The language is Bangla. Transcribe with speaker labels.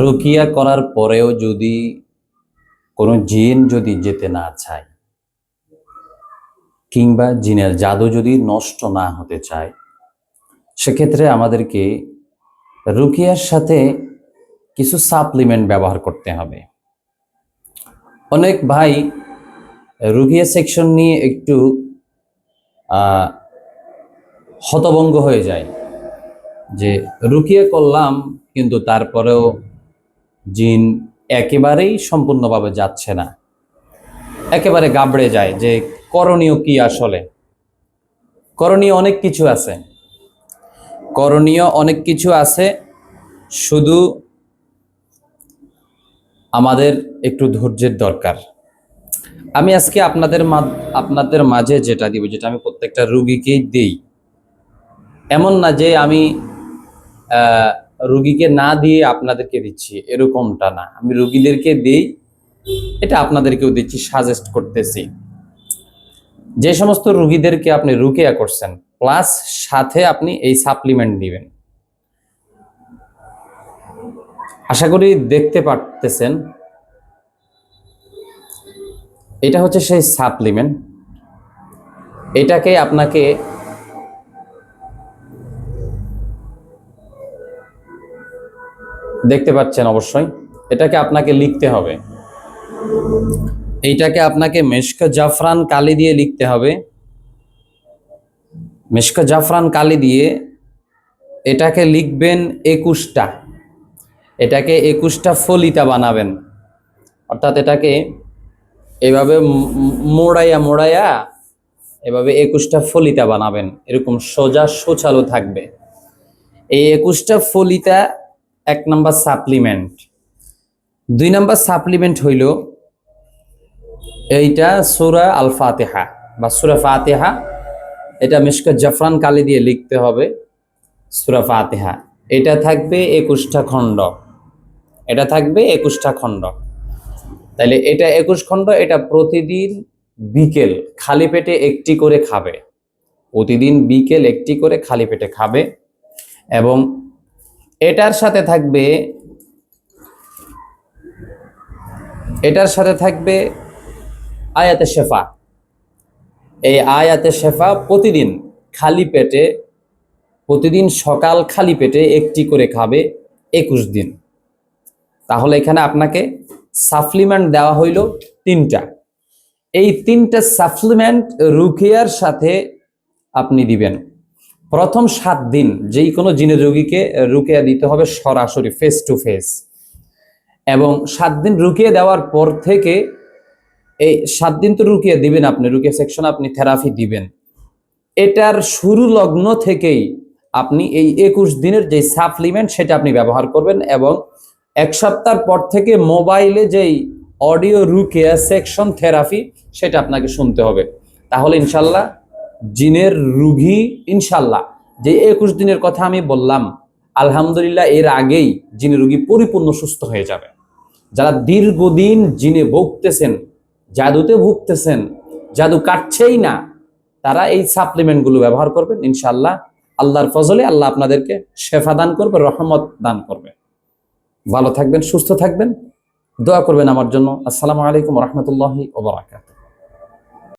Speaker 1: রুকিয়া করার পরেও যদি কোনো জিন যদি যেতে না চায়, কিংবা জিনের জাদু যদি নষ্ট না হতে চায়, সেক্ষেত্রে আমাদেরকে রুকিয়ার সাথে কিছু সাপ্লিমেন্ট ব্যবহার করতে হবে। অনেক ভাই রুকিয়া সেকশন নিয়ে একটু হতভঙ্গ হয়ে যায় যে, রুকিয়া করলাম, কিন্তু তারপরেও জিন একেবারেই সম্পূর্ণভাবে যাচ্ছে না। একেবারে গাবড়ে যায় যে করণীয় কি আসলে? করণীয় অনেক কিছু আছে। করণীয় অনেক কিছু আছে, শুধু আমাদের একটু ধৈর্যের দরকার। আমি আজকে আপনাদের আপনাদের মাঝে যেটা দিব, যেটা আমি প্রত্যেকটা রুগীকেই দেই। এমন না যে আমি রুগীকে না দিয়ে আপনাদেরকে দিচ্ছি, এরকমটা না। আমি রুগীদেরকে দিই, এটা আপনাদেরকেও দিচ্ছি সাজেস্ট করতেছি। যে সমস্ত রুগীদেরকে আপনি রুকেয়া করছেন প্লাস সাথে আপনি এই সাপ্লিমেন্ট দিবেন। আশা করি দেখতে পারতেছেন। এটা হচ্ছে সেই সাপ্লিমেন্ট এটাকে আপনাকে দেখতে পাচ্ছেন অবশ্যই, এটাকে আপনাকে লিখতে হবে। এইটাকে আপনাকে মেশক জাফরান কালি দিয়ে লিখতে হবে। মেশক জাফরান কালি দিয়ে এটাকে লিখবেন একুশটা। এটাকে একুশটা ফলিতা বানাবেন। অর্থাৎ এটাকে এভাবে মোড়াইয়া মোড়াইয়া এভাবে একুশটা ফলিতা বানাবেন। এরকম সোজা সোচালো থাকবে। এই একুশটা ফলিতা এক নাম্বার সাপ্লিমেন্ট দুই নাম্বার সাপ্লিমেন্ট হইল এইটা সুরা আল ফাতেহা বা সুরা ফাতেহা। এটা মিশকা জাফরান কালি দিয়ে লিখতে হবে সুরা ফাতেহা। এটা থাকবে একুশটা খণ্ড। এটা থাকবে একুশটা খণ্ড। তাহলে এটা একুশ খণ্ড, এটা প্রতিদিন বিকেল খালি পেটে একটি করে খাবে। প্রতিদিন বিকেল একটি করে খালি পেটে খাবে এবং এটার সাথে থাকবে, এটার সাথে থাকবে আয়াতে শেফা। এই আয়াতে শেফা প্রতিদিন খালি পেটে, প্রতিদিন সকাল খালি পেটে একটি করে খাবে একুশ দিন। তাহলে এখানে আপনাকে সাপ্লিমেন্ট দেওয়া হইল তিনটা। এই তিনটা সাপ্লিমেন্ট রুকিয়ার সাথে আপনি দিবেন। প্রথম সাত দিন যেই কোনো জিনের রোগীকে রুকিয়া দিতে হবে সরাসরি ফেস টু ফেস এবং সাত দিন রুকিয়ে দেওয়ার পর থেকে এই সাত দিন তো রুকিয়ে দিবেন আপনি, রুকিয়ে সেকশন আপনি থেরাপি দিবেন। এটার শুরু লগ্ন থেকেই আপনি এই একুশ দিনের যে সাপ্লিমেন্ট সেটা আপনি ব্যবহার করবেন এবং এক সপ্তাহ পর থেকে মোবাইলে যেই অডিও রুকেয়া সেকশন থেরাপি সেটা আপনাকে শুনতে হবে। তাহলে ইনশাল্লাহ জিনের রুগী, ইনশাল্লাহ। যে একুশ দিনের কথা আমি বললাম, আলহামদুলিল্লাহ এর আগেই জিনের রুগী পরিপূর্ণ সুস্থ হয়ে যাবে। যারা দীর্ঘদিন জিনে ভুগতেছেন, জাদুতে ভুগতেছেন, জাদু কাটছেই না, তারা এই সাপ্লিমেন্টগুলো ব্যবহার করবেন, ইনশাল্লাহ। আল্লাহর ফজলে আল্লাহ আপনাদেরকে শেফা দান করবে, রহমত দান করবে। ভালো থাকবেন, সুস্থ থাকবেন। দোয়া করবেন আমার জন্য। আসসালামু আলাইকুম রহমতুল্লাহি ওবরাকাত